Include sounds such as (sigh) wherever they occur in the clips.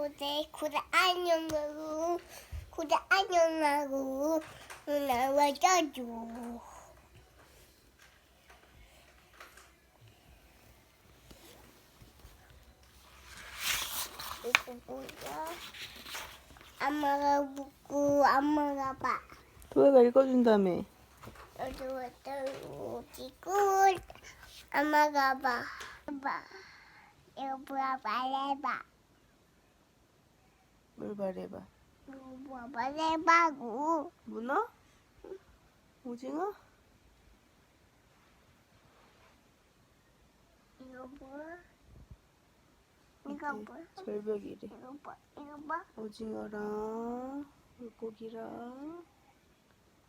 고대 고대 안녕하고 고대 안녕하고 나와 줘 이거 뭐야? 엄마가 묻고 엄마가 봐. 도혜가 읽어준다며. 여기 왔다 오지고 엄마가 봐. 봐. 이거 뭐야 말해봐. 뭘 말해봐. 뭐야 말해봐고. 문어? 오징어? 이거 뭐야? 이거 이게 뭐야? 절벽이래. 이거 봐. 이거 봐. 오징어랑 물고기랑.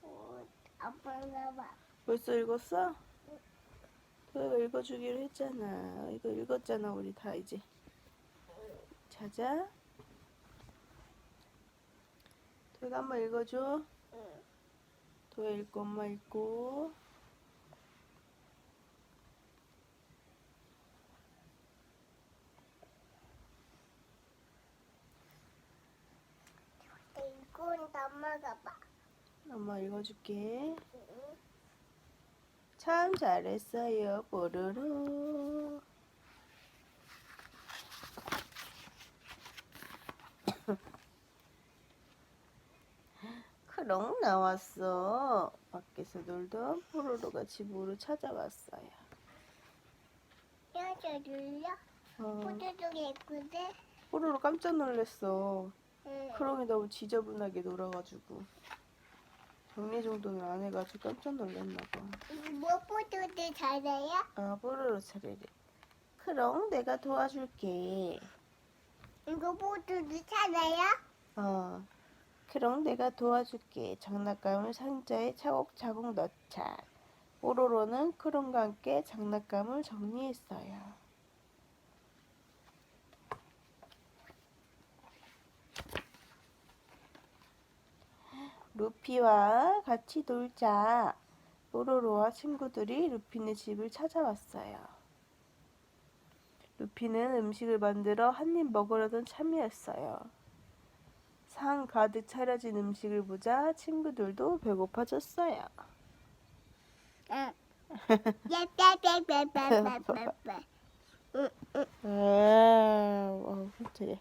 어, 아빠가 봐. 벌써 읽었어? 도혜가 읽어주기로 했잖아. 이거 읽었잖아 우리 다 이제. 자자. 도혜가 한번 읽어줘. 응. 도혜 읽고 엄마 읽고. 이건 엄마가 봐. 엄마 읽어줄게. 응. 참 잘했어요, 뽀로로. 크롱 나왔어. 밖에서 놀던 뽀로로가 집으로 찾아왔어요. 여자 눌려? 어, 포도도 예쁘대? 뽀로로 깜짝 놀랐어. 응. 크롱이 너무 지저분하게 놀아가지고. 정리 정돈을 안 해가지고 깜짝 놀랐나 봐. 이거 뭐 포도도 잘해요? 아, 뽀로로 차례래. 크롱, 내가 도와줄게. 이거 포도도 잘해요? 어, 그럼 내가 도와줄게. 장난감을 상자에 차곡차곡 넣자. 뽀로로는 크롱과 함께 장난감을 정리했어요. 루피와 같이 놀자. 뽀로로와 친구들이 루피네 집을 찾아왔어요. 루피는 음식을 만들어 한 입 먹으려던 참이었어요. 상 가득 차려진 음식을 보자 친구들도 배고파졌어요. 응. 아, 어, 깜짝이야.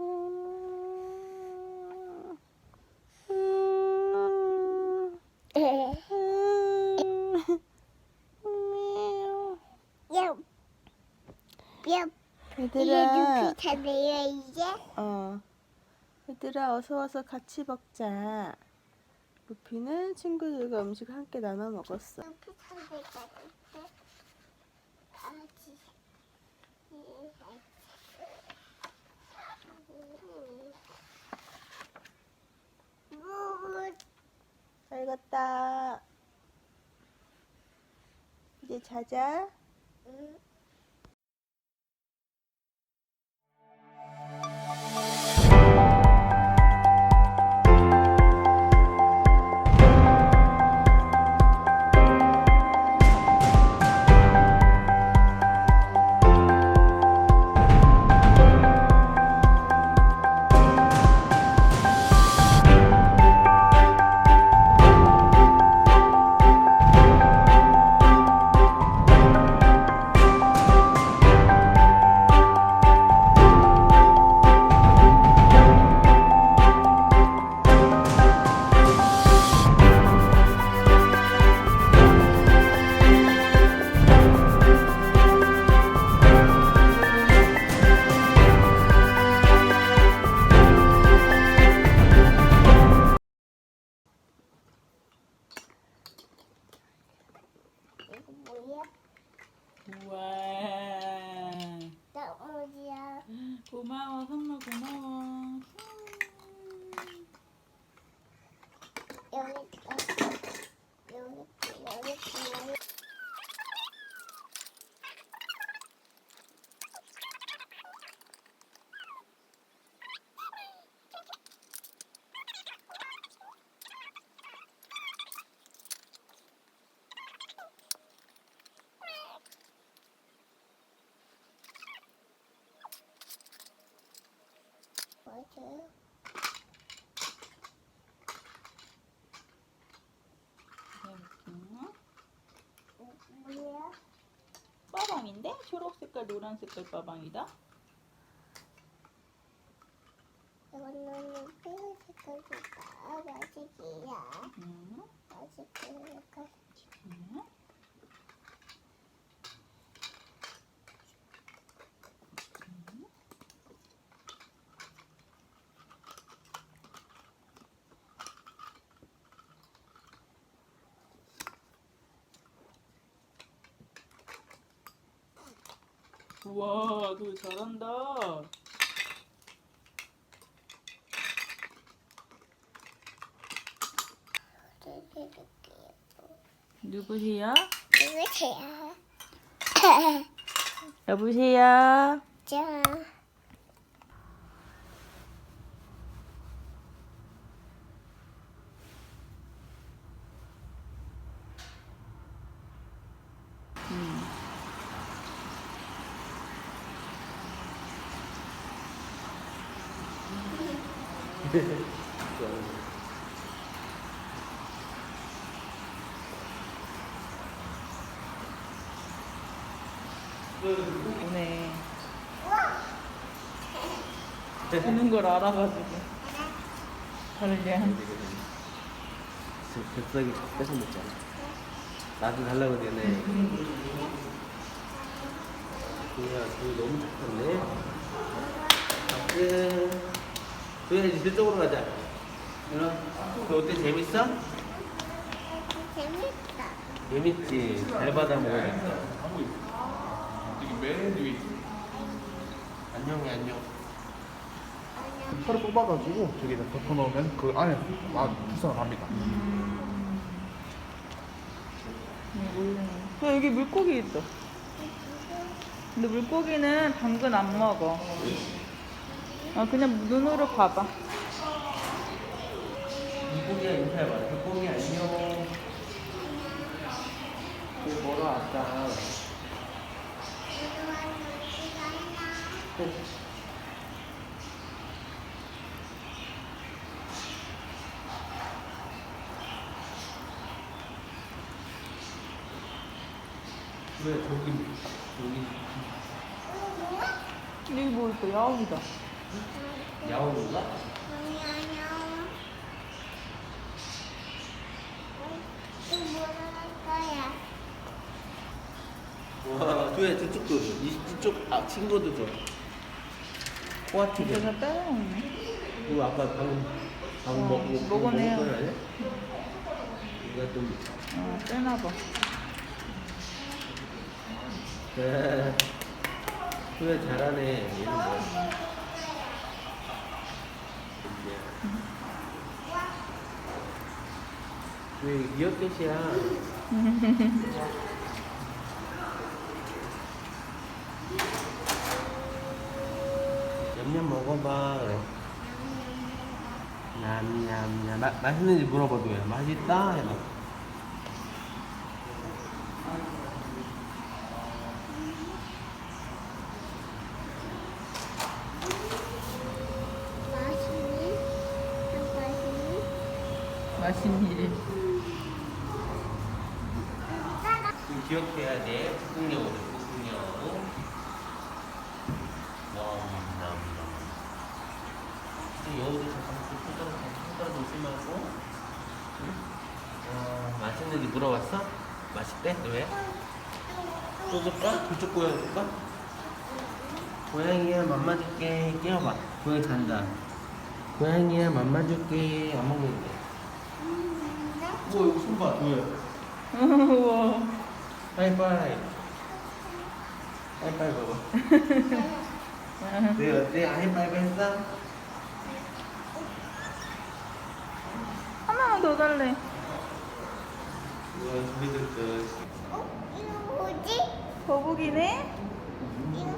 음, 음, 음, 음. 야, 야, 이제 얘들아, 잘해요 이제? 어, 얘들아 어서 와서 같이 먹자. 루피는 친구들과 음식을 함께 나눠 먹었어. 루피 같아. 아지. 뭐, 잘 갔다. 이제 자자. 응. 뭐야? 빠방인데? 초록 색깔, 노란 색깔 빠방이다. 이거는 핑크 색깔이다. 맛있기야. 응? 맛있기니까. 응? 우와, 너 잘한다. 누구세요? 누구세요? 여보세요? 자. 오네. 보는 걸 알아가지고. 다르게. 뱃살이 뺏어 먹잖아. 나도 달라고 되네. 도야, 도 너무 착한데? 박스. 도야, 이제 저쪽으로 가자. 너 어때? 재밌어? 재밌다. 재밌지? 잘 받아 먹어야겠다. 여기 맨 위. 안녕해, 안녕. 털을 뽑아가지고 저기다 덮어놓으면 그 안에 막 구성을 합니다. 야, 여기 물고기 있어. 근데 물고기는 당근 안 먹어. 아, 그냥 눈으로 봐봐. 물고기야 인사해봐. 물고기 안녕. 그 뭐라 아까. 왜 저기 저기 여기 뭐 있어? 야옹이다. 야옹인가? 와, 두야 저쪽도 줘. 이, 이쪽 아, 친구도 줘. 코아티게. 이거 다 빼먹네. 이거 아까 방금 방금 어, 먹고 먹어내요. 먹은 거 아니야? 이거 좀 어, 빼놔봐. 네. 두야 잘하네. 얘는 뭐야? 왜 미역캣이야? 냠냠 먹어봐 그래. 냠냠냠 마, 맛있는지 물어봐도 요 맛있다 해봐 맛있니? 맛있니? 맛있는 일. 좀 기억해야 돼 북극여우래 북극여우 넘넘넘 여우도 잠깐만 좀 손가락 손가락 조심하고 어, 맛있는지 물어봤어? 맛있대? 왜? 또 줄까? 저쪽 고양이 줄까? 고양이야 맘마 줄게 끼워봐 고양이 잔다 고양이야 맘마 줄게 안 먹는데 우와 이거 손봐 왜? (laughs) 우와. 하이파이 하이파이 봐봐 (laughs) 네 어때? 하이파이브 했어? 하나만 더 달래. 우와 준비들 끝 어? 이거 뭐지? 거북이네? 이거.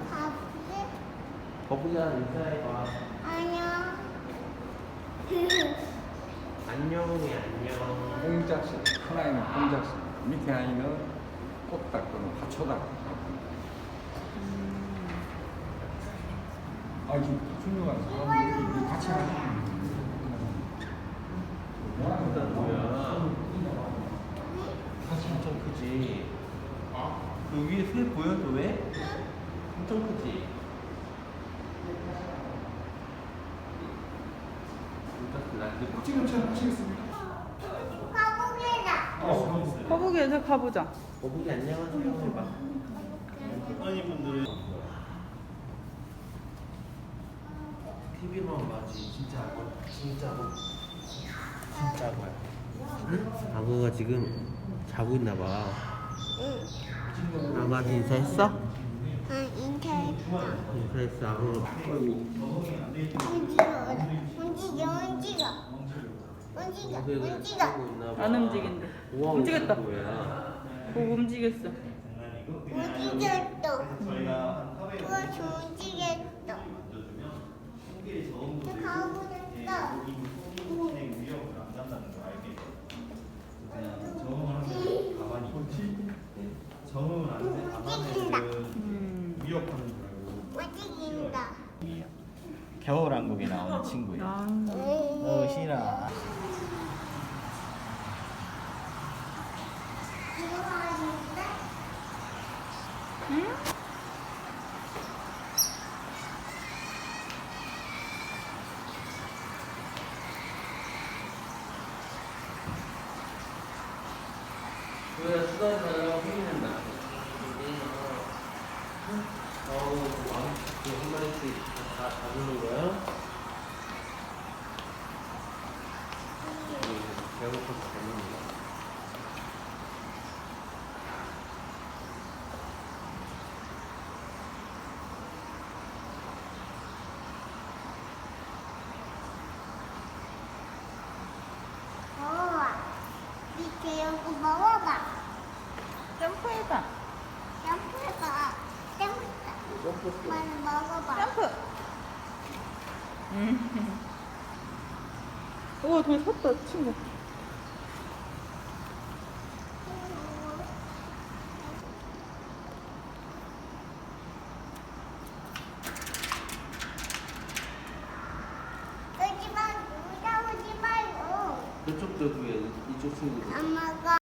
거북이랑 인사해봐 안녕. 안녕이 안녕 공작식 하나에는 공작식 밑에 아이는 꽃닭 또는 하초닭. 아 지금 훌륭한 사람들이 같이 하는 뭐야? 사실 엄청 크지. 그 위에 새 보여? 너 왜? 엄청 크지. 지금 잘 하시겠습니까? 가보게다. 거북이에서 가보자. 거북이 안녕하세요 해봐. TV로만 봐지 진짜 악어 진짜로 진짜 악어야. 악어가 지금 자고 있나 봐. 응. 악어한테 인사했어? 응, 인사했어. 인사했어 악어가 움직여, 움직여, 움직여. 움직여, 움직여. 안 움직인대. 우와, 움직였다. 뭐야? 오 움직였어. 움직였어. 그거 움직였어. 저 가보겠어. 움직인다. 음. 움직인다. 겨울왕국에 나오는 친구예요. 아. 어, 신아. 그래 수다 잘하고 힘낸다. 어우 왕한 마리씩 다 잡는 거야? 배고파서 잡는 거야. 먹어봐. 이렇게 여기 먹어봐. 점프해봐. 점프해봐. 점프. 많이 먹어봐. 점프. 음. 우와 저기 섰다 친구.